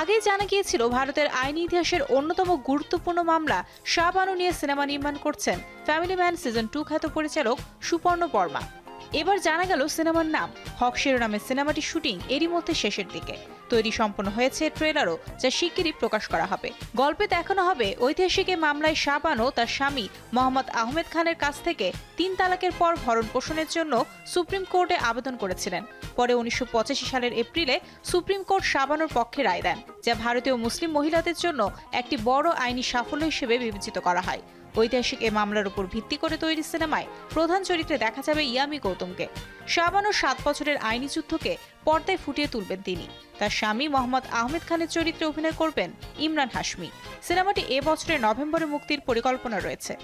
আগে জানা গিয়েছিল ভারতের আইনি ইতিহাসের অন্যতম গুরুত্বপূর্ণ মামলা শাহবানু নিয়ে সিনেমা নির্মাণ করছেন। ফ্যামিলি ম্যান সিজন টু খ্যাত পরিচালক সুপর্ণ বর্মা। এবার জানা গেল সিনেমার নাম। হক শিরোনামের সিনেমাটি শুটিং এরই মধ্যে শেষের দিকে। তৈরি সম্পন্ন হয়েছে ট্রেলারও যা শিগগিরই প্রকাশ করা হবে। গল্পে দেখানো হবে ঐতিহাসিক এই মামলায় শাহবানো তার স্বামী মোহাম্মদ আহমেদ খানের কাছ থেকে তিন তালাকের পর ভরণ পোষণের জন্য সুপ্রিম কোর্টে আবেদন করেছিলেন। পরে উনিশশো পঁচাশি সালের এপ্রিলে সুপ্রিম কোর্ট শাবানোর পক্ষে রায় দেন, যা ভারতীয় মুসলিম মহিলাদের জন্য একটি বড় আইনি সাফল্য হিসেবে বিবেচিত করা হয়। ঐতিহাসিক এ মামলার উপর ভিত্তি করে তৈরি সিনেমায় প্রধান চরিত্রে দেখা যাবে ইয়ামি গৌতমকে। সামান্য সাত বছরের আইনি যুদ্ধকে পর্দায় ফুটিয়ে তুলবেন তিনি। তার স্বামী মোহাম্মদ আহমেদ খানের চরিত্রে অভিনয় করবেন ইমরান হাশমি। সিনেমাটি এ বছরের নভেম্বরে মুক্তির পরিকল্পনা রয়েছে।